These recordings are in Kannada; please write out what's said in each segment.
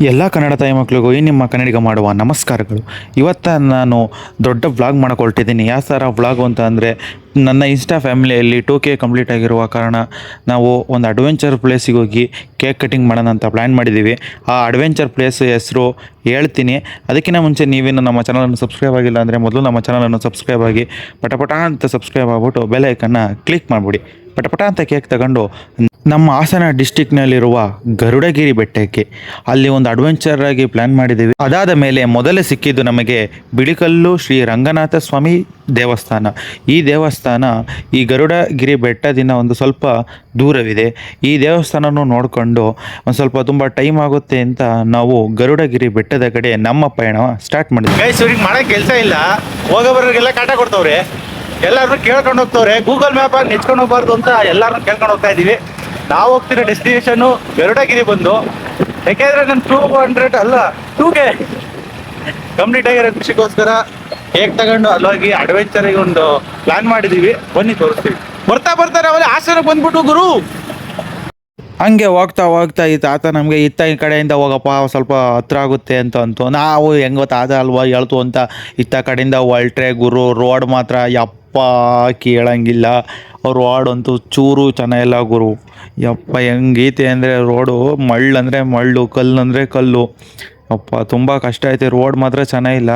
ಎಲ್ಲ ಕನ್ನಡ ತಾಯಿ ಮಕ್ಕಳಿಗೂ ಈ ನಿಮ್ಮ ಕನ್ನಡಿಗ ಮಾಡುವ ನಮಸ್ಕಾರಗಳು. ಇವತ್ತು ನಾನು ದೊಡ್ಡ ವ್ಲಾಗ್ ಮಾಡ್ಕೊಳ್ತಿದ್ದೀನಿ. ಯಾವ ಥರ ವ್ಲಾಗು ಅಂತ ಅಂದರೆ ನನ್ನ ಇನ್ಸ್ಟಾ ಫ್ಯಾಮಿಲಿಯಲ್ಲಿ ಟೂ ಕೆ ಕಂಪ್ಲೀಟ್ ಆಗಿರುವ ಕಾರಣ ನಾವು ಒಂದು ಅಡ್ವೆಂಚರ್ ಪ್ಲೇಸಿಗೆ ಹೋಗಿ ಕೇಕ್ ಕಟಿಂಗ್ ಮಾಡೋಣ ಅಂತ ಪ್ಲ್ಯಾನ್ ಮಾಡಿದ್ದೀವಿ. ಆ ಅಡ್ವೆಂಚರ್ ಪ್ಲೇಸ್ ಹೆಸರು ಹೇಳ್ತೀನಿ. ಅದಕ್ಕಿಂತ ಮುಂಚೆ ನೀವೇನು ನಮ್ಮ ಚಾನಲನ್ನು ಸಬ್ಸ್ಕ್ರೈಬ್ ಆಗಿಲ್ಲ ಅಂದರೆ ಮೊದಲು ನಮ್ಮ ಚಾನಲನ್ನು ಸಬ್ಸ್ಕ್ರೈಬ್ ಆಗಿ ಪಟಪಟ ಅಂತ ಸಬ್ಸ್ಕ್ರೈಬ್ ಆಗ್ಬಿಟ್ಟು ಬೆಲ್ ಐಕನ್ನ ಕ್ಲಿಕ್ ಮಾಡಿಬಿಡಿ. ಪಟಪಟ ಅಂತ ಕೇಕ್ ತಗೊಂಡು ನಮ್ಮ ಹಾಸನ ಡಿಸ್ಟಿಕ್ನಲ್ಲಿರುವ ಗರುಡಗಿರಿ ಬೆಟ್ಟಕ್ಕೆ ಅಲ್ಲಿ ಒಂದು ಅಡ್ವೆಂಚರ್ ಆಗಿ ಪ್ಲ್ಯಾನ್ ಮಾಡಿದ್ದೀವಿ. ಅದಾದ ಮೇಲೆ ಮೊದಲೇ ಸಿಕ್ಕಿದ್ದು ನಮಗೆ ಬಿಳಿಕಲ್ಲು ಶ್ರೀ ರಂಗನಾಥ ಸ್ವಾಮಿ ದೇವಸ್ಥಾನ. ಈ ದೇವಸ್ಥಾನ ಈ ಗರುಡಗಿರಿ ಬೆಟ್ಟದಿಂದ ಒಂದು ಸ್ವಲ್ಪ ದೂರವಿದೆ. ಈ ದೇವಸ್ಥಾನನೂ ನೋಡಿಕೊಂಡು ಒಂದು ಸ್ವಲ್ಪ ತುಂಬ ಟೈಮ್ ಆಗುತ್ತೆ ಅಂತ ನಾವು ಗರುಡಗಿರಿ ಬೆಟ್ಟದ ಕಡೆ ನಮ್ಮ ಪಯಣ ಸ್ಟಾರ್ಟ್ ಮಾಡಿದ್ವಿ. ಗೈಸ್ ಇವ್ರಿಗೆ ಮಾಡಕ್ ಕೆಲಸ ಇಲ್ಲ. ಹೋಗೋ ಬರೋರಿಗೆಲ್ಲ ಕಾಟ ಕೊಡ್ತವ್ರೆ. ಎಲ್ಲರೂ ಕೇಳ್ಕೊಂಡು ಹೋಗ್ತವ್ರೆ. ಗೂಗಲ್ ಮ್ಯಾಪ್ ಆಗಿ ನೆಚ್ಕೊಂಡು ಹೋಗ್ಬಾರ್ದು ಅಂತ ಎಲ್ಲರೂ ಕೇಳ್ಕೊಂಡು ಹೋಗ್ತಾ ಇದ್ದೀವಿ ನಾವು ಹೋಗ್ತಿರೋ ಡೆಸ್ಟಿನೇಷನ್ನು ಗರುಡಗಿರಿ ಬಂದು. ಯಾಕೆಂದ್ರೆ ನಾನು ಟೂ ಹಂಡ್ರೆಡ್ ಅಲ್ಲ ಟೂಗೆ ಕಂಪ್ಲೀಟ್ ಆಗಿರೋ ಖುಷಿಗೋಸ್ಕರ ಕೇಕ್ ತಗೊಂಡು ಅಲ್ಲೋಗಿ ಅಡ್ವೆಂಚರ್ ಒಂದು ಪ್ಲಾನ್ ಮಾಡಿದೀವಿ. ಬನ್ನಿ ತೋರಿಸ್ತೀವಿ. ಬರ್ತಾ ಬರ್ತಾರೆ ಅವರೇ ಹಾಸನಕ್ಕೆ ಬಂದ್ಬಿಟ್ಟು ಗುರು. ಹಂಗೆ ಹೋಗ್ತಾ ಹೋಗ್ತಾ ಈ ತಾತ ನಮಗೆ ಇತ್ತ ಈ ಕಡೆಯಿಂದ ಹೋಗಪ್ಪ, ಸ್ವಲ್ಪ ಹತ್ರ ಆಗುತ್ತೆ ಅಂತ ಅಂತು. ನಾವು ಹೆಂಗೋ ತಾತ ಅಲ್ವಾ ಹೇಳ್ತು ಅಂತ, ಇತ್ತ ಕಡೆಯಿಂದ ಹೊಲ್ಟ್ರೆ ಗುರು ರೋಡ್ ಮಾತ್ರ ಯಪ್ಪ ಕೇಳಂಗಿಲ್ಲ. ರೋಡ್ ಅಂತೂ ಚೂರು ಚೆನ್ನಾಗಿಲ್ಲ ಗುರು. ಯಪ್ಪ ಹೆಂಗೈತೆ ಅಂದರೆ ರೋಡು ಮಳ್ಳು ಅಂದರೆ ಮಳ್ಳು, ಕಲ್ಲು ಅಂದರೆ ಕಲ್ಲು. ಅಪ್ಪ ತುಂಬ ಕಷ್ಟ ಐತೆ ರೋಡ್ ಮಾತ್ರ ಚೆನ್ನಾಗಿಲ್ಲ.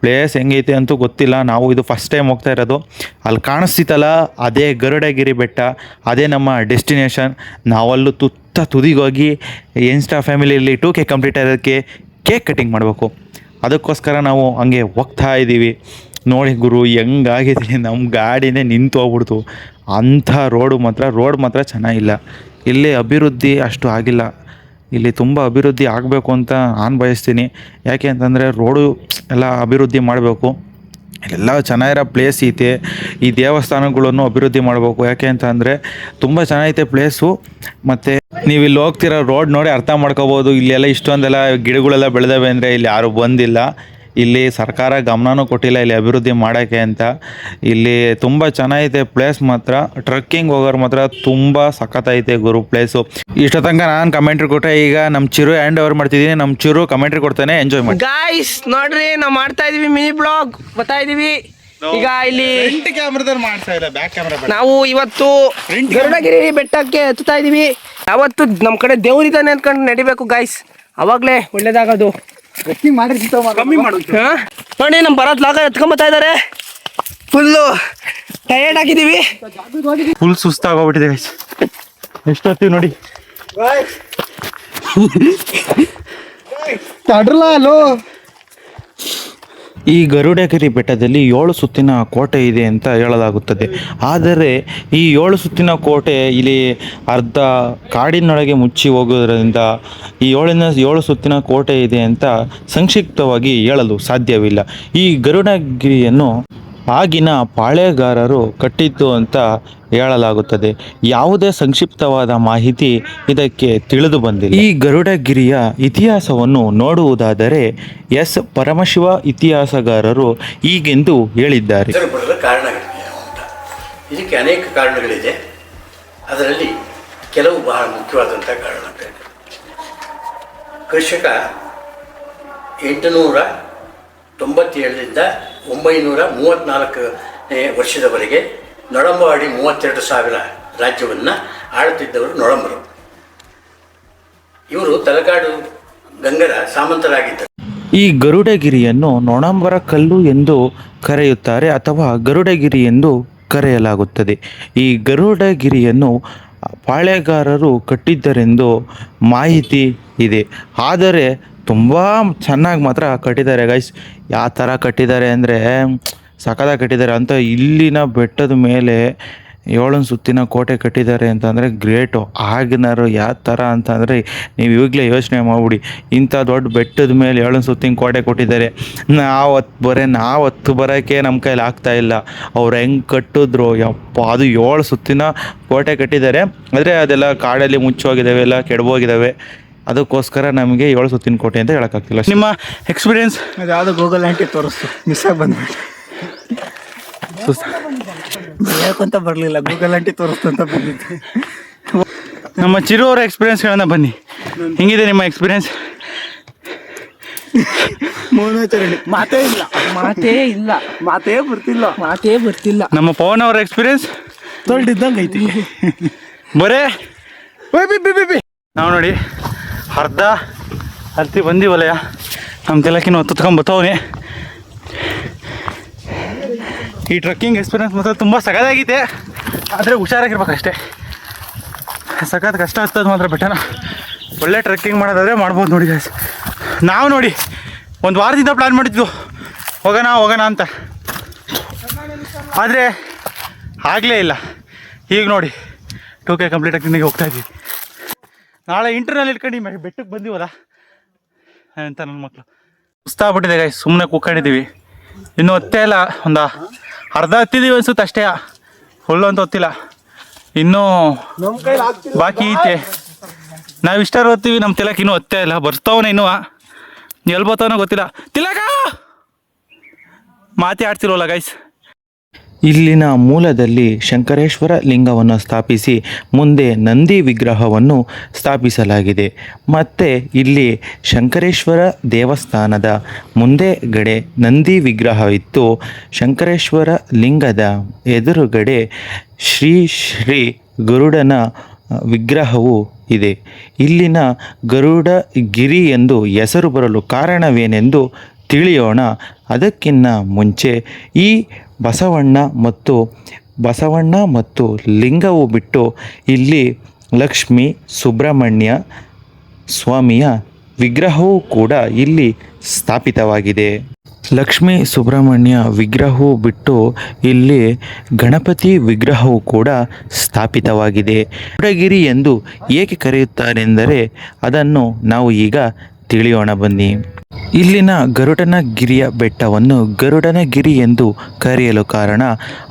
ಪ್ಲೇಸ್ ಹೆಂಗೈತೆ ಅಂತೂ ಗೊತ್ತಿಲ್ಲ. ನಾವು ಇದು ಫಸ್ಟ್ ಟೈಮ್ ಹೋಗ್ತಾ ಇರೋದು. ಅಲ್ಲಿ ಕಾಣಿಸ್ತಿತ್ತಲ್ಲ, ಅದೇ ಗರುಡಗಿರಿ ಬೆಟ್ಟ, ಅದೇ ನಮ್ಮ ಡೆಸ್ಟಿನೇಷನ್ ನಾವಲ್ಲೂ ತುತ್ತ ತುದಿಗೋಗಿ ಇನ್ಸ್ಟಾ ಫ್ಯಾಮಿಲಿಯಲ್ಲಿ ಟೂ ಕೆ ಕಂಪ್ಲೀಟ್ ಆಗೋದಕ್ಕೆ ಕೇಕ್ ಕಟಿಂಗ್ ಮಾಡಬೇಕು. ಅದಕ್ಕೋಸ್ಕರ ನಾವು ಹಂಗೆ ಹೋಗ್ತಾ ಇದ್ದೀವಿ. ನೋಡಿ ಗುರು, ಹೆಂಗಾಗಿದೆ ನಮ್ಮ ಗಾಡಿನೇ ನಿಂತು ಹೋಗ್ಬಿಡ್ತು. ಅಂಥ ರೋಡು ಮಾತ್ರ ರೋಡ್ ಮಾತ್ರ ಚೆನ್ನಾಗಿಲ್ಲ. ಇಲ್ಲಿ ಅಭಿವೃದ್ಧಿ ಅಷ್ಟು ಆಗಿಲ್ಲ. ಇಲ್ಲಿ ತುಂಬ ಅಭಿವೃದ್ಧಿ ಆಗಬೇಕು ಅಂತ ನಾನು ಬಯಸ್ತೀನಿ. ಯಾಕೆ ಅಂತಂದರೆ ರೋಡು ಎಲ್ಲ ಅಭಿವೃದ್ಧಿ ಮಾಡಬೇಕು. ಎಲ್ಲ ಚೆನ್ನಾಗಿರೋ ಪ್ಲೇಸ್ ಐತೆ. ಈ ದೇವಸ್ಥಾನಗಳನ್ನು ಅಭಿವೃದ್ಧಿ ಮಾಡಬೇಕು. ಯಾಕೆ ಅಂತ ಅಂದರೆ ತುಂಬ ಚೆನ್ನಾಗೈತೆ ಪ್ಲೇಸು ಮತ್ತು ನೀವು ಇಲ್ಲಿ ಹೋಗ್ತಿರೋ ರೋಡ್ ನೋಡಿ ಅರ್ಥ ಮಾಡ್ಕೋಬೋದು. ಇಲ್ಲೆಲ್ಲ ಇಷ್ಟೊಂದೆಲ್ಲ ಗಿಡಗಳೆಲ್ಲ ಬೆಳೆದವೆ ಅಂದರೆ ಇಲ್ಲಿ ಯಾರೂ ಬಂದಿಲ್ಲ. ಇಲ್ಲಿ ಸರ್ಕಾರ ಗಮನನೂ ಕೊಟ್ಟಿಲ್ಲ ಇಲ್ಲಿ ಅಭಿವೃದ್ಧಿ ಮಾಡೋಕ್ಕೆ ಅಂತ. ಇಲ್ಲಿ ತುಂಬ ಚೆನ್ನಾಗೈತೆ ಪ್ಲೇಸ್ ಮಾತ್ರ. ಟ್ರಕ್ಕಿಂಗ್ ಹೋಗೋರು ಮಾತ್ರ ತುಂಬ ಸಖತ್ತೈತೆ ಗುರು ಪ್ಲೇಸು ಇಷ್ಟ ತನಕ ನಾನು ಕಮೆಂಟ್ರಿ ಕೊಟ್ಟೆ ಈಗ ನಮ್ಮ ಚಿರು ಹ್ಯಾಂಡ್ ಓವರ್ ಮಾಡ್ತಿದ್ದೀನಿ. ನಮ್ಮ ಚಿರು ಕಮೆಂಟ್ರಿ ಕೊಡ್ತಾನೆ ಎಂಜಾಯ್ ಮಾಡಿ. ಗಾಯ್ಸ್ ನೋಡ್ರಿ ನಾವು ಮಾಡ್ತಾ ಇದೀವಿ ಮಿನಿ ಬ್ಲಾಗ್ ಬರ್ತಾ ಇದೀವಿ. ಈಗ ಇಲ್ಲಿ ಫ್ರಂಟ್ ಕ್ಯಾಮ್ರಾದಲ್ಲಿ ಮಾಡ್ತಾ ಇಲ್ಲ ಬ್ಯಾಕ್ ಕ್ಯಾಮ್ರಾ ನಾವು ಇವತ್ತು ಗರುಡಗಿರಿ ಬೆಟ್ಟಕ್ಕೆ ಹತ್ತುತ್ತಾ ಇದೀವಿ. ಯಾವತ್ತು ನಮ್ಮ ಕಡೆ ದೇವ್ರಿದ್ದಾನೆ ಅನ್ಕೊಂಡು ನಡಿಬೇಕು ಗಾಯ್ಸ್ ಅವಾಗಲೇ ಒಳ್ಳೇದಾಗೋದು. ಕಮ್ಮಿ ಮಾಡು ಹಾ? ನೋಡಿ ನಮ್ಮ ಭರತ್ ಲಾಗ ಎತ್ಕೊಂಬತ್ತಾ ಇದಾರೆ. ಫುಲ್ಲು ಟೈರ್ಡ್ ಆಗಿದೀವಿ ಫುಲ್ ಸುಸ್ತಾಗೋಗ್ಬಿಟ್ಟಿದೆ ಗೈಸ್ ಎಷ್ಟೊತ್ತೀವಿ ನೋಡಿ. ಈ ಗರುಡಗಿರಿ ಬೆಟ್ಟದಲ್ಲಿ ಏಳು ಸುತ್ತಿನ ಕೋಟೆ ಇದೆ ಅಂತ ಹೇಳಲಾಗುತ್ತದೆ. ಆದರೆ ಈ ಏಳು ಸುತ್ತಿನ ಕೋಟೆ ಇಲ್ಲಿ ಅರ್ಧ ಕಾಡಿನೊಳಗೆ ಮುಚ್ಚಿ ಹೋಗೋದ್ರಿಂದ ಈ ಏಳಿನ, ಏಳು ಸುತ್ತಿನ ಕೋಟೆ ಇದೆ ಅಂತ ಸಂಕ್ಷಿಪ್ತವಾಗಿ ಹೇಳಲು ಸಾಧ್ಯವಿಲ್ಲ. ಈ ಗರುಡಗಿರಿಯನ್ನು ಆಗಿನ ಪಾಳೆಗಾರರು ಕಟ್ಟಿದ್ದು ಅಂತ ಹೇಳಲಾಗುತ್ತದೆ. ಯಾವುದೇ ಸಂಕ್ಷಿಪ್ತವಾದ ಮಾಹಿತಿ ಇದಕ್ಕೆ ತಿಳಿದು ಬಂದಿಲ್ಲ. ಈ ಗರುಡಗಿರಿಯ ಇತಿಹಾಸವನ್ನು ನೋಡುವುದಾದರೆ ಎಸ್ ಪರಮಶಿವ ಇತಿಹಾಸಗಾರರು ಈಗೆಂದು ಹೇಳಿದ್ದಾರೆ. ಇದಕ್ಕೆ ಅನೇಕ ಕಾರಣಗಳಿದೆ. ಅದರಲ್ಲಿ ಕೆಲವು ಬಹಳ ಮುಖ್ಯವಾದಂಥ ಕಾರಣಗಳು ಕೃಷಿಕ ಎಂಟುನೂರ ತೊಂಬತ್ತೇಳರಿಂದ ಒಂಬೈನೂರ ಮೂವತ್ತ್ನಾಲ್ಕನೇ ವರ್ಷದವರೆಗೆ ನೊಳಂಬವಾಡಿ ಮೂವತ್ತೆರಡು ಸಾವಿರ ರಾಜ್ಯವನ್ನು ಆಳುತ್ತಿದ್ದವರು ನೊಳಂಬರು. ಇವರು ತಲಕಾಡು ಗಂಗರ ಸಾಮಂತರಾಗಿದ್ದರು. ಈ ಗರುಡಗಿರಿಯನ್ನು ನೊಣಂಬರ ಕಲ್ಲು ಎಂದು ಕರೆಯುತ್ತಾರೆ ಅಥವಾ ಗರುಡಗಿರಿ ಎಂದು ಕರೆಯಲಾಗುತ್ತದೆ. ಈ ಗರುಡಗಿರಿಯನ್ನು ಪಾಳೆಗಾರರು ಕಟ್ಟಿದ್ದರೆಂದು ಮಾಹಿತಿ ಇದೆ. ಆದರೆ ತುಂಬ ಚೆನ್ನಾಗಿ ಮಾತ್ರ ಕಟ್ಟಿದ್ದಾರೆ ಗೈಸ್ ಯಾವ ಥರ ಕಟ್ಟಿದ್ದಾರೆ ಅಂದರೆ, ಸಖತ್ತಾಗಿ ಕಟ್ಟಿದ್ದಾರೆ ಅಂತ ಇಲ್ಲಿನ ಬೆಟ್ಟದ ಮೇಲೆ ಏಳು ಸುತ್ತಿನ ಕೋಟೆ ಕಟ್ಟಿದ್ದಾರೆ ಅಂತಂದರೆ ಗ್ರೇಟು. ಆಗಿನರು ಯಾವ ಥರ ಅಂತಂದರೆ ನೀವು ಇವಾಗಲೇ ಯೋಚನೆ ಮಾಡಿಬಿಡಿ. ಇಂಥ ದೊಡ್ಡ ಬೆಟ್ಟದ ಮೇಲೆ ಏಳು ಸುತ್ತಿನ ಕೋಟೆ ಕೊಟ್ಟಿದ್ದಾರೆ. ನಾವು ಹತ್ತು ಬರೇ, ನಾವು ಹತ್ತು ಬರೋಕ್ಕೆ ನಮ್ಮ ಕೈಲಿ ಆಗ್ತಾ ಇಲ್ಲ. ಅವ್ರು ಹೆಂಗೆ ಕಟ್ಟಿದ್ರು? ಯಪ್ಪ, ಅದು ಏಳು ಸುತ್ತಿನ ಕೋಟೆ ಕಟ್ಟಿದ್ದಾರೆ. ಆದರೆ ಅದೆಲ್ಲ ಕಾಡಲ್ಲಿ ಮುಚ್ಚೋಗಿದ್ದಾವೆ ಎಲ್ಲ ಕೆಡಬೋಗಿದ್ದಾವೆ ಅದಕ್ಕೋಸ್ಕರ ನಮಗೆ ಏಳು ಸುತ್ತಿನ ಕೋಟೆ ಅಂತ ಹೇಳೋಕ್ಕಾಗ್ತಿಲ್ಲ. ನಿಮ್ಮ ಎಕ್ಸ್ಪೀರಿಯನ್ಸ್ ಅದು ಯಾವ್ದೋ ಗೂಗಲ್ ಆಂಟಿ ತೋರಿಸ್ತು. ಮಿಸ್ ಆಗಿ ಬಂದ್ಬಿಟ್ಟು. ಹೇಳ್ಕೊಂತ ಬರಲಿಲ್ಲ ಗೂಗಲ್ ಆಂಟಿ ತೋರಿಸ್ತು ಅಂತ ಬಂದಿದ್ದೆ. ನಮ್ಮ ಚಿರು ಅವರ ಎಕ್ಸ್ಪೀರಿಯನ್ಸ್ಗಳನ್ನ ಬನ್ನಿ. ಹೆಂಗಿದೆ ನಿಮ್ಮ ಎಕ್ಸ್ಪೀರಿಯನ್ಸ್ ಮೌನಾಚರಣೆ. ಮಾತೇ ಇಲ್ಲ. ಮಾತೇ ಇಲ್ಲ. ಮಾತೇ ಬರ್ತಿಲ್ಲ. ಮಾತೇ ಬರ್ತಿಲ್ಲ. ನಮ್ಮ ಪವನ್ ಅವರ ಎಕ್ಸ್ಪೀರಿಯನ್ಸ್ ತೊಳ್ದಿದ್ದಂಗೆ ಐತಿ. ಬರೇ. ಬಿ ಬಿ ಬಿ. ನಾವು ನೋಡಿ. ಅರ್ಧ ಬಂದಿ ಬಂದಿವಲಯ ನಮ್ಮ ತೆಲಕಿನ ಹೊತ್ಕೊಂಡ್ ಬತ್ತವನೆ ಈ ಟ್ರಕ್ಕಿಂಗ್ ಎಕ್ಸ್ಪೀರಿಯನ್ಸ್ ಮಾತ್ರ ತುಂಬ ಸಗದಾಗಿದೆ ಆದರೆ ಹುಷಾರಾಗಿರ್ಬೇಕಷ್ಟೇ. ಸಖತ್ ಕಷ್ಟ ಆಗ್ತದೆ ಮಾತ್ರ ಬೆಟ್ಟನ ಒಳ್ಳೆ ಟ್ರೆಕ್ಕಿಂಗ್ ಮಾಡೋದಾದರೆ ಮಾಡ್ಬೋದು ನೋಡಿ ಗಾಯ್ಸ್ ನಾವು ನೋಡಿ, ಒಂದು ವಾರದಿಂದ ಪ್ಲ್ಯಾನ್ ಮಾಡಿದ್ವು. ಹೋಗೋಣ ಹೋಗೋಣ ಅಂತ. ಆದರೆ ಆಗಲೇ ಇಲ್ಲ. ಈಗ ನೋಡಿ ಟೂ ಕೆ ಕಂಪ್ಲೀಟ್ ಆಗಿ ಹೋಗ್ತಾ ಇದ್ವಿ ನಾಳೆ ಇಂಟರ್ನಲ್ ಇಟ್ಕೊಂಡು ಈ ಬೆಟ್ಟಕ್ಕೆ ಬಂದಿವಲ್ಲ, ಅಂತ ನನ್ನ ಮಕ್ಕಳು ಸುಸ್ತಾಗ್ಬಿಟ್ಟಿದೆ ಗಾಯ್ ಸುಮ್ಮನೆ ಕೂತ್ಕೊಂಡಿದ್ದೀವಿ. ಇನ್ನೂ ಹೊತ್ತೇ ಇಲ್ಲ, ಒಂದು ಅರ್ಧ ಹತ್ತಿದ್ದೀವಿ ಅನ್ಸುತ್ತೆ ಅಷ್ಟೇ. ಫುಲ್ಲು ಅಂತ ಹೊತ್ತಿಲ್ಲ. ಇನ್ನೂ ಬಾಕಿ ಐತೆ. ನಾವು ಇಷ್ಟ ಓದ್ತೀವಿ ನಮ್ಮ ತಿಲಕ್ ಇನ್ನೂ ಹೊತ್ತೇ ಇಲ್ಲ. ಬರ್ತಾವನ ಇನ್ನೂ. ಎಲ್ಲಿ ಗೊತ್ತಿಲ್ಲ. ತಿಲಕ! ಮಾತೇ ಆಡ್ತಿರೋಲ್ಲ ಗೈಸ್ ಇಲ್ಲಿನ ಮೂಲದಲ್ಲಿ ಶಂಕರೇಶ್ವರ ಲಿಂಗವನ್ನು ಸ್ಥಾಪಿಸಿ ಮುಂದೆ ನಂದಿ ವಿಗ್ರಹವನ್ನು ಸ್ಥಾಪಿಸಲಾಗಿದೆ. ಮತ್ತೆ ಇಲ್ಲಿ ಶಂಕರೇಶ್ವರ ದೇವಸ್ಥಾನದ ಮುಂದೆ ಗಡೆ ನಂದಿ ವಿಗ್ರಹವಿತ್ತು. ಶಂಕರೇಶ್ವರ ಲಿಂಗದ ಎದುರುಗಡೆ ಶ್ರೀ ಶ್ರೀ ಗರುಡನ ವಿಗ್ರಹವು ಇದೆ. ಇಲ್ಲಿನ ಗರುಡ ಗಿರಿ ಎಂದು ಹೆಸರು ಬರಲು ಕಾರಣವೇನೆಂದು ತಿಳಿಯೋಣ. ಅದಕ್ಕಿನ್ನ ಮುಂಚೆ ಈ ಬಸವಣ್ಣ ಮತ್ತು ಬಸವಣ್ಣ ಮತ್ತು ಲಿಂಗವು ಬಿಟ್ಟು ಇಲ್ಲಿ ಲಕ್ಷ್ಮಿ ಸುಬ್ರಹ್ಮಣ್ಯ ಸ್ವಾಮಿಯ ವಿಗ್ರಹವೂ ಕೂಡ ಇಲ್ಲಿ ಸ್ಥಾಪಿತವಾಗಿದೆ. ಲಕ್ಷ್ಮಿ ಸುಬ್ರಹ್ಮಣ್ಯ ವಿಗ್ರಹವು ಬಿಟ್ಟು ಇಲ್ಲಿ ಗಣಪತಿ ವಿಗ್ರಹವು ಕೂಡ ಸ್ಥಾಪಿತವಾಗಿದೆ. ಹೊರಗಿರಿ ಎಂದು ಏಕೆ ಕರೆಯುತ್ತಾರೆಂದರೆ ಅದನ್ನು ನಾವು ಈಗ ತಿಳಿಯೋಣ ಬನ್ನಿ. ಇಲ್ಲಿನ ಗರುಡನಗಿರಿಯ ಬೆಟ್ಟವನ್ನು ಗರುಡನಗಿರಿ ಎಂದು ಕರೆಯಲು ಕಾರಣ,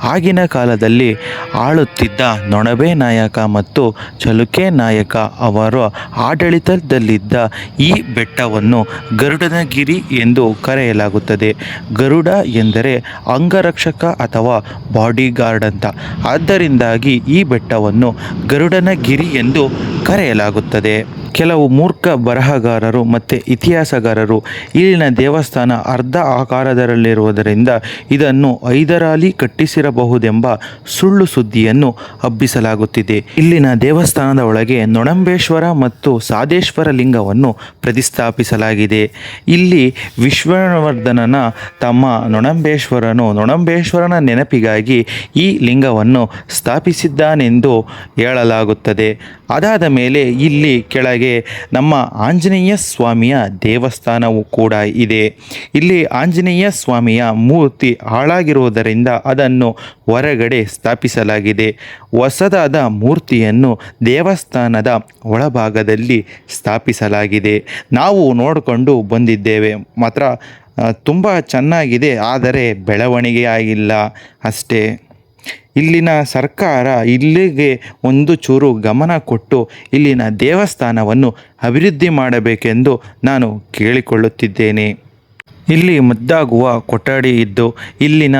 ಆಗಿನ ಕಾಲದಲ್ಲಿ ಆಳುತ್ತಿದ್ದ ನೊಣಬೆ ನಾಯಕ ಮತ್ತು ಚಲುಕೆ ನಾಯಕ ಅವರ ಆಡಳಿತದಲ್ಲಿದ್ದ ಈ ಬೆಟ್ಟವನ್ನು ಗರುಡನಗಿರಿ ಎಂದು ಕರೆಯಲಾಗುತ್ತದೆ. ಗರುಡ ಎಂದರೆ ಅಂಗರಕ್ಷಕ ಅಥವಾ ಬಾಡಿಗಾರ್ಡ್ ಅಂತ. ಆದ್ದರಿಂದಾಗಿ ಈ ಬೆಟ್ಟವನ್ನು ಗರುಡನಗಿರಿ ಎಂದು ಕರೆಯಲಾಗುತ್ತದೆ. ಕೆಲವು ಮೂರ್ಖ ಬರಹಗಾರರು ಮತ್ತು ಇತಿಹಾಸಗಾರರು ಇಲ್ಲಿನ ದೇವಸ್ಥಾನ ಅರ್ಧ ಆಕಾರದಲ್ಲಿರುವುದರಿಂದ ಇದನ್ನು ಐದರಾಲಿ ಕಟ್ಟಿಸಿರಬಹುದೆಂಬ ಸುಳ್ಳು ಸುದ್ದಿಯನ್ನು ಹಬ್ಬಿಸಲಾಗುತ್ತಿದೆ. ಇಲ್ಲಿನ ದೇವಸ್ಥಾನದ ಒಳಗೆ ನೊಣಂಬೇಶ್ವರ ಮತ್ತು ಸಾದೇಶ್ವರ ಲಿಂಗವನ್ನು ಪ್ರತಿಷ್ಠಾಪಿಸಲಾಗಿದೆ. ಇಲ್ಲಿ ವಿಶ್ವವರ್ಧನನ ತಮ್ಮ ನೊಣಂಬೇಶ್ವರನು ನೊಣಂಬೇಶ್ವರನ ನೆನಪಿಗಾಗಿ ಈ ಲಿಂಗವನ್ನು ಸ್ಥಾಪಿಸಿದ್ದಾನೆಂದು ಹೇಳಲಾಗುತ್ತದೆ. ಅದಾದ ಮೇಲೆ ಇಲ್ಲಿ ಕೆಳಗೆ ನಮ್ಮ ಆಂಜನೇಯ ಸ್ವಾಮಿಯ ದೇವಸ್ಥಾನವು ಕೂಡ ಇದೆ. ಇಲ್ಲಿ ಆಂಜನೇಯ ಸ್ವಾಮಿಯ ಮೂರ್ತಿ ಹಾಳಾಗಿರುವುದರಿಂದ ಅದನ್ನು ಹೊರಗಡೆ ಸ್ಥಾಪಿಸಲಾಗಿದೆ. ಹೊಸದಾದ ಮೂರ್ತಿಯನ್ನು ದೇವಸ್ಥಾನದ ಒಳಭಾಗದಲ್ಲಿ ಸ್ಥಾಪಿಸಲಾಗಿದೆ. ನಾವು ನೋಡಿಕೊಂಡು ಬಂದಿದ್ದೇವೆ. ಮಾತ್ರ ತುಂಬ ಚೆನ್ನಾಗಿದೆ, ಆದರೆ ಬೆಳವಣಿಗೆ ಆಗಿಲ್ಲ ಅಷ್ಟೇ. ಇಲ್ಲಿನ ಸರ್ಕಾರ ಇಲ್ಲಿಗೆ ಒಂದು ಚೂರು ಗಮನ ಕೊಟ್ಟು ಇಲ್ಲಿನ ದೇವಸ್ಥಾನವನ್ನು ಅಭಿವೃದ್ಧಿ ಮಾಡಬೇಕೆಂದು ನಾನು ಕೇಳಿಕೊಳ್ಳುತ್ತಿದ್ದೇನೆ. ಇಲ್ಲಿ ಮದ್ದಾಗುವ ಕೊಠಡಿ ಇದ್ದು ಇಲ್ಲಿನ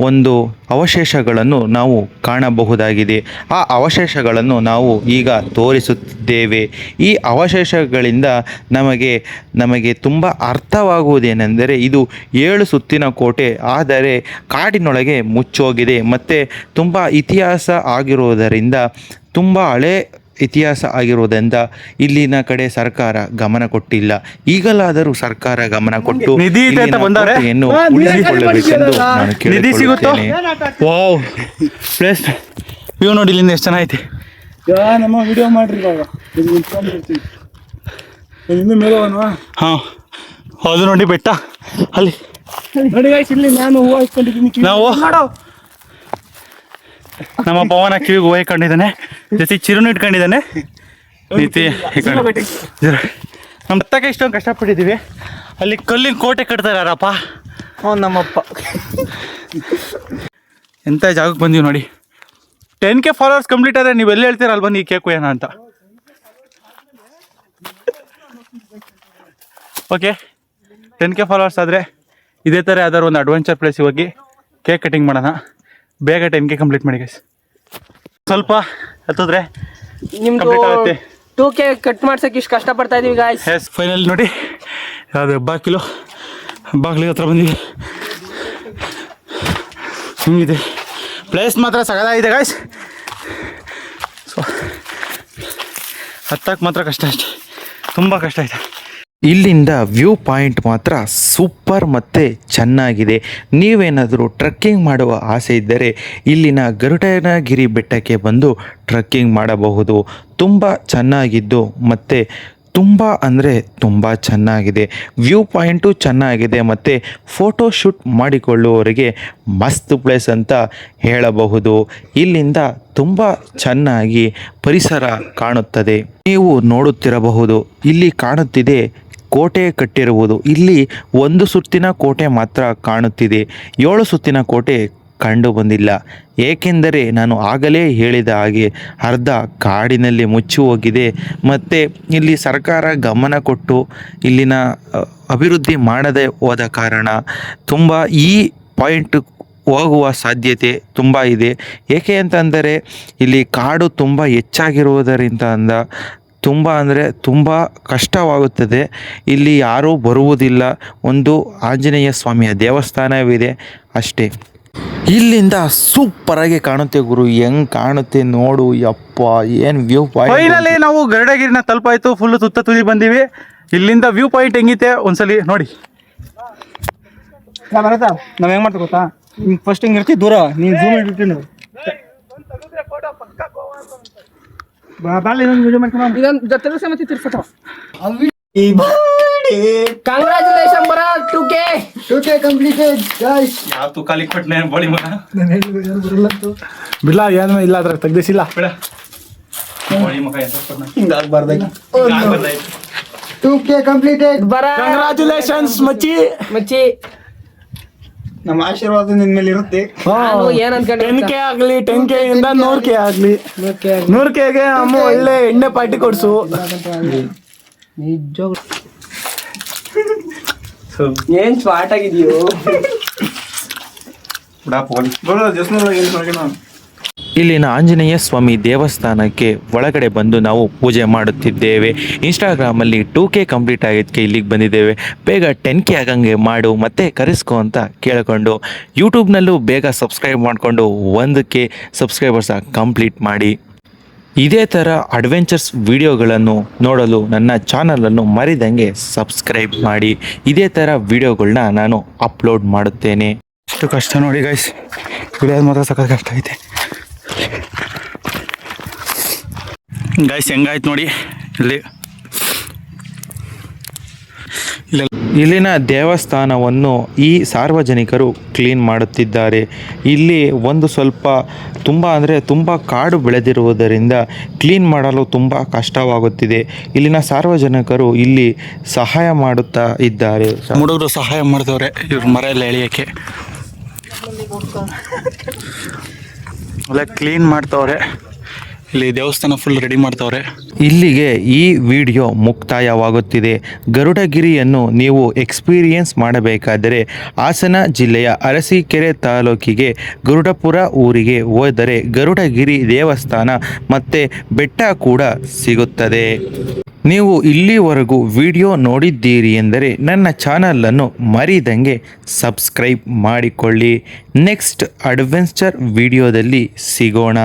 ಒಂದು ಅವಶೇಷಗಳನ್ನು ನಾವು ಕಾಣಬಹುದಾಗಿದೆ. ಆ ಅವಶೇಷಗಳನ್ನು ನಾವು ಈಗ ತೋರಿಸುತ್ತಿದ್ದೇವೆ. ಈ ಅವಶೇಷಗಳಿಂದ ನಮಗೆ ನಮಗೆ ತುಂಬ ಅರ್ಥವಾಗುವುದೇನೆಂದರೆ ಇದು ಏಳು ಸುತ್ತಿನ ಕೋಟೆ, ಆದರೆ ಕಾಡಿನೊಳಗೆ ಮುಚ್ಚೋಗಿದೆ. ಮತ್ತು ತುಂಬ ಇತಿಹಾಸ ಆಗಿರುವುದರಿಂದ ತುಂಬ ಹಳೆ ಇತಿಹಾಸ ಆಗಿರುವುದರಿಂದ ಇಲ್ಲಿನ ಕಡೆ ಸರ್ಕಾರ ಗಮನ ಕೊಟ್ಟಿಲ್ಲ. ಈಗಲಾದರೂ ಸರ್ಕಾರ ಗಮನ ಕೊಟ್ಟು ನಿಧಿ ಉಳಿಸಿಕೊಳ್ಳಬೇಕೆಂದು. ನಾನು ನಿಧಿ ಸಿಗುತ್ತೋ? ವಾವ್. ಪ್ಲೇಸ್. ವ್ಯೂ ನೋಡಿ ಇಲ್ಲಿಂದ ಎಷ್ಟು ಚೆನ್ನಾಗಿದೆ ಯಾ ನಮ್ಮ ವಿಡಿಯೋ ಮಾಡ್ರಿ ಹಾಂ. ಅದು ನೋಡಿ ಬೆಟ್ಟ. ಅಲ್ಲಿ. ನೋಡಿ guys, ಇಲ್ಲಿ ನಾನು ಹೂವು ಇಟ್ಕೊಂಡಿದ್ದೀನಿ ನಾವು? ನೋಡು. ನಮ್ಮ ಪವನ ಕಿವಿಗೆ ಹೂವು ಇಟ್ಕೊಂಡಿದ್ದಾನೆ ಜೊತೆ ಚಿರುನು ಇಟ್ಕೊಂಡಿದ್ದಾನೆ. ನೀತಿ ನಮ್ಮ ತಕ್ಕ ಇಷ್ಟೊಂದು ಕಷ್ಟಪಟ್ಟಿದ್ದೀವಿ. ಅಲ್ಲಿ ಕಲ್ಲಿನ ಕೋಟೆ ಕಟ್ತಾರೆ ಯಾರಪ್ಪ ಅವ್ನು ನಮ್ಮಪ್ಪ. ಎಂಥ ಜಾಗಕ್ಕೆ ಬಂದೀವಿ ನೋಡಿ. ಟೆನ್ ಕೆ ಫಾಲೋವರ್ಸ್ ಕಂಪ್ಲೀಟ್ ಆದರೆ ನೀವು ಎಲ್ಲಿ ಹೇಳ್ತೀರ ಅಲ್ಲಿ ಬಂದು ಈ ಕೇಕ್ ಏನ ಅಂತ? ಓಕೆ ಟೆನ್ ಕೆ ಫಾಲೋವರ್ಸ್ ಆದರೆ ಇದೇ ಥರ ಯಾವ್ದಾದ್ರು ಒಂದು ಅಡ್ವೆಂಚರ್ ಪ್ಲೇಸಿಗೆ ಹೋಗಿ ಕೇಕ್ ಕಟಿಂಗ್ ಮಾಡೋಣ. ಬೇಗ ಟೆನ್ ಕೆ ಕಂಪ್ಲೀಟ್ ಮಾಡಿ ಗೈಸ್ ಸ್ವಲ್ಪ ಹತ್ತಿದ್ರೆ ನಿಮ್ದು ಕಂಪ್ಲೀಟ್ ಆಗುತ್ತೆ. ಟೂ ಕೆ ಕಟ್ ಮಾಡ್ಸಕ್ಕೆ ಇಷ್ಟು ಕಷ್ಟ ಪಡ್ತಾ ಇದೀವಿ ಗಾಯ್ಸ್ ಎಸ್ ಫೈನಲ್ ನೋಡಿ. ಅದು ಬಾಕಿಲು ಹೆಬ್ಬಾಕ್ಲಿಗೆ ಹತ್ರ ಬಂದಿದೆ. ಹಿಂಗಿದೆ. ಪ್ಲೇಸ್ ಮಾತ್ರ ಸಗದಾಗಿದೆ ಗಾಯ್ಸ್ ಸೊ ಹತ್ತಕ್ಕೆ ಮಾತ್ರ ಕಷ್ಟ ಅಷ್ಟೆ. ತುಂಬ ಕಷ್ಟ ಆಯ್ತು ಇಲ್ಲಿಂದ ವ್ಯೂ ಪಾಯಿಂಟ್ ಮಾತ್ರ ಸೂಪರ್ ಮತ್ತು ಚೆನ್ನಾಗಿದೆ. ನೀವೇನಾದರೂ ಟ್ರಕ್ಕಿಂಗ್ ಮಾಡುವ ಆಸೆ ಇದ್ದರೆ ಇಲ್ಲಿನ ಗರುಡನಗಿರಿ ಬೆಟ್ಟಕ್ಕೆ ಬಂದು ಟ್ರಕ್ಕಿಂಗ್ ಮಾಡಬಹುದು. ತುಂಬ ಚೆನ್ನಾಗಿದ್ದು ಮತ್ತು ತುಂಬ ಅಂದರೆ ತುಂಬ ಚೆನ್ನಾಗಿದೆ. ವ್ಯೂ ಪಾಯಿಂಟು ಚೆನ್ನಾಗಿದೆ ಮತ್ತು ಫೋಟೋ ಶೂಟ್ ಮಾಡಿಕೊಳ್ಳುವವರಿಗೆ ಮಸ್ತ್ ಪ್ಲೇಸ್ ಅಂತ ಹೇಳಬಹುದು. ಇಲ್ಲಿಂದ ತುಂಬ ಚೆನ್ನಾಗಿ ಪರಿಸರ ಕಾಣುತ್ತದೆ. ನೀವು ನೋಡುತ್ತಿರಬಹುದು. ಇಲ್ಲಿ ಕಾಣುತ್ತಿದೆ ಕೋಟೆ ಕಟ್ಟಿರುವುದು. ಇಲ್ಲಿ ಒಂದು ಸುತ್ತಿನ ಕೋಟೆ ಮಾತ್ರ ಕಾಣುತ್ತಿದೆ. ಏಳು ಸುತ್ತಿನ ಕೋಟೆ ಕಂಡು ಬಂದಿಲ್ಲ ಏಕೆಂದರೆ ನಾನು ಆಗಲೇ ಹೇಳಿದ ಹಾಗೆ ಅರ್ಧ ಕಾಡಿನಲ್ಲಿ ಮುಚ್ಚಿ ಹೋಗಿದೆ. ಮತ್ತು ಇಲ್ಲಿ ಸರ್ಕಾರ ಗಮನ ಕೊಟ್ಟು ಇಲ್ಲಿನ ಅಭಿವೃದ್ಧಿ ಮಾಡದೆ ಹೋದ ಕಾರಣ ತುಂಬ ಈ ಪಾಯಿಂಟ್ ಹೋಗುವ ಸಾಧ್ಯತೆ ತುಂಬ ಇದೆ. ಏಕೆ ಅಂತಂದರೆ ಇಲ್ಲಿ ಕಾಡು ತುಂಬ ಹೆಚ್ಚಾಗಿರುವುದರಿಂದ ಅಂದ ತುಂಬ ಅಂದರೆ ತುಂಬ ಕಷ್ಟವಾಗುತ್ತದೆ. ಇಲ್ಲಿ ಯಾರೂ ಬರುವುದಿಲ್ಲ. ಒಂದು ಆಂಜನೇಯ ಸ್ವಾಮಿಯ ದೇವಸ್ಥಾನವಿದೆ ಅಷ್ಟೇ. ಇಲ್ಲಿಂದ ಸೂಪರಾಗಿ ಕಾಣುತ್ತೆ ಗುರು. ಹೆಂಗ್ ಕಾಣುತ್ತೆ ನೋಡು ಯಪ್ಪ ಏನು ವ್ಯೂ ಪಾಯಿಂಟ್ ಫೈನಲಿ ನಾವು ಗರಡಗಿರಿನ ತಲುಪಾಯ್ತು. ಫುಲ್ ತುತ್ತ ತುದಿ ಬಂದೀವಿ. ಇಲ್ಲಿಂದ ವ್ಯೂ ಪಾಯಿಂಟ್ ಹೆಂಗಿತೆ ಒಂದ್ಸಲಿ ನೋಡಿ. ಬರತ್ತ ನಾವ್ ಹೆಂಗ್ ಮಾಡ್ತೀವಿ ಗೊತ್ತಾ? ಫಸ್ಟ್ ಹಿಂಗ್ ಇರ್ತಿ? ದೂರ. ನೀನ್ ಜೂಮ್ ಇಟ್ಟಿರ್ತೀನಿ ಬಾಳ ಇನ್ನೊಂದು ವಿಡಿಯೋ ಮಾಡ್ಕೊಂಡು ಇದೊಂದು ಜೊತೆ ಸಮೇತ ತಿರ್ಸತ್ತ ಕಂಗ್ರಾಚುಲೇಷನ್ ಬರ ಟು ಕೆ ಯಾವ ತುಕಾಲಿ ಕೊಟ್ಟನೆ ಬಳಿ ಮಗ ಬಿಡ್ಲ ಏನು ಇಲ್ಲ ಅದ್ರಾಗ ತೆಗ್ದಿಸಿಲ್ಲ ಬೇಡ ಬಳಿ ಮಗ ಎಂತ ಬರ ಕಂಗ್ರಾಚುಲೇಷನ್ಸ್ ಮಚ್ಚಿ ಮಚ್ಚಿ ನಮ್ಮ ಆಶೀರ್ವಾದ ನಿನ್ ಮೇಲೆ ಇರುತ್ತೆ. ನಾನು ಏನ್ ಟೆನ್ ಕೆ ಆಗ್ಲಿ ಟೆನ್ ಕೆ ಇಂದ ನೂರ್ ಕೆ ಆಗ್ಲಿ. ನೂರ್ ಕೆಗೆ ಅಮ್ಮ ಒಳ್ಳೆ ಎಣ್ಣೆ ಪಾರ್ಟಿ ಕೊಡ್ಸು. ನಿಜ ಏನ್ ಸ್ಮಾರ್ಟ್ ಆಗಿದೆಯೋ? ಇಲ್ಲಿನ ಆಂಜನೇಯ ಸ್ವಾಮಿ ದೇವಸ್ಥಾನಕ್ಕೆ ಒಳಗಡೆ ಬಂದು ನಾವು ಪೂಜೆ ಮಾಡುತ್ತಿದ್ದೇವೆ. ಇನ್ಸ್ಟಾಗ್ರಾಮಲ್ಲಿ ಟೂ ಕೆ ಕಂಪ್ಲೀಟ್ ಆಗಿದ್ದಕ್ಕೆ ಇಲ್ಲಿಗೆ ಬಂದಿದ್ದೇವೆ. ಬೇಗ ಟೆನ್ ಕೆ ಆಗಂಗೆ ಮಾಡು, ಮತ್ತೆ ಕರೆಸ್ಕೊ ಅಂತ ಕೇಳಿಕೊಂಡು ಯೂಟ್ಯೂಬ್ನಲ್ಲೂ ಬೇಗ ಸಬ್ಸ್ಕ್ರೈಬ್ ಮಾಡಿಕೊಂಡು ಒಂದು ಕೆ ಸಬ್ಸ್ಕ್ರೈಬರ್ಸ ಕಂಪ್ಲೀಟ್ ಮಾಡಿ. ಇದೇ ಥರ ಅಡ್ವೆಂಚರ್ಸ್ ವಿಡಿಯೋಗಳನ್ನು ನೋಡಲು ನನ್ನ ಚಾನಲನ್ನು ಮರಿದಂಗೆ ಸಬ್ಸ್ಕ್ರೈಬ್ ಮಾಡಿ. ಇದೇ ಥರ ವಿಡಿಯೋಗಳನ್ನ ನಾನು ಅಪ್ಲೋಡ್ ಮಾಡುತ್ತೇನೆ. ಇಷ್ಟು ಕಷ್ಟ ನೋಡಿ ಗೈಸ್ ಇಳಿಯೋದು ಮಾತ್ರ ಸಖತ್ ಕಷ್ಟ ಐತೆ. ಗೈಸ್ ಹೆಂಗಾಯ್ತು ನೋಡಿ ಇಲ್ಲಿ. ಇಲ್ಲಿನ ದೇವಸ್ಥಾನವನ್ನು ಈ ಸಾರ್ವಜನಿಕರು ಕ್ಲೀನ್ ಮಾಡುತ್ತಿದ್ದಾರೆ. ಇಲ್ಲಿ ಒಂದು ಸ್ವಲ್ಪ ತುಂಬ ಅಂದರೆ ತುಂಬ ಕಾಡು ಬೆಳೆದಿರುವುದರಿಂದ ಕ್ಲೀನ್ ಮಾಡಲು ತುಂಬ ಕಷ್ಟವಾಗುತ್ತಿದೆ. ಇಲ್ಲಿನ ಸಾರ್ವಜನಿಕರು ಇಲ್ಲಿ ಸಹಾಯ ಮಾಡುತ್ತಾ ಇದ್ದಾರೆ. ಹುಡುಗರು ಸಹಾಯ ಮಾಡಿದವ್ರೆ ಇವ್ರ ಮರ ಎಳೆಯೋಕ್ಕೆ ಎಳಿಯೋಕ್ಕೆ. ಎಲ್ಲ ಕ್ಲೀನ್ ಮಾಡ್ತವ್ರೆ. ಇಲ್ಲಿ ದೇವಸ್ಥಾನ ಫುಲ್ ರೆಡಿ ಮಾಡ್ತವ್ರೆ. ಇಲ್ಲಿಗೆ ಈ ವಿಡಿಯೋ ಮುಕ್ತಾಯವಾಗುತ್ತಿದೆ. ಗರುಡಗಿರಿಯನ್ನು ನೀವು ಎಕ್ಸ್ಪೀರಿಯನ್ಸ್ ಮಾಡಬೇಕಾದರೆ ಹಾಸನ ಜಿಲ್ಲೆಯ ಅರಸೀಕೆರೆ ತಾಲೂಕಿಗೆ ಗರುಡಪುರ ಊರಿಗೆ ಹೋದರೆ ಗರುಡಗಿರಿ ದೇವಸ್ಥಾನ ಮತ್ತು ಬೆಟ್ಟ ಕೂಡ ಸಿಗುತ್ತದೆ. ನೀವು ಇಲ್ಲಿವರೆಗೂ ವಿಡಿಯೋ ನೋಡಿದ್ದೀರಿ ಎಂದರೆ ನನ್ನ ಚಾನಲನ್ನು ಮರಿದಂಗೆ ಸಬ್ಸ್ಕ್ರೈಬ್ ಮಾಡಿಕೊಳ್ಳಿ. ನೆಕ್ಸ್ಟ್ ಅಡ್ವೆಂಚರ್ ವಿಡಿಯೋದಲ್ಲಿ ಸಿಗೋಣ.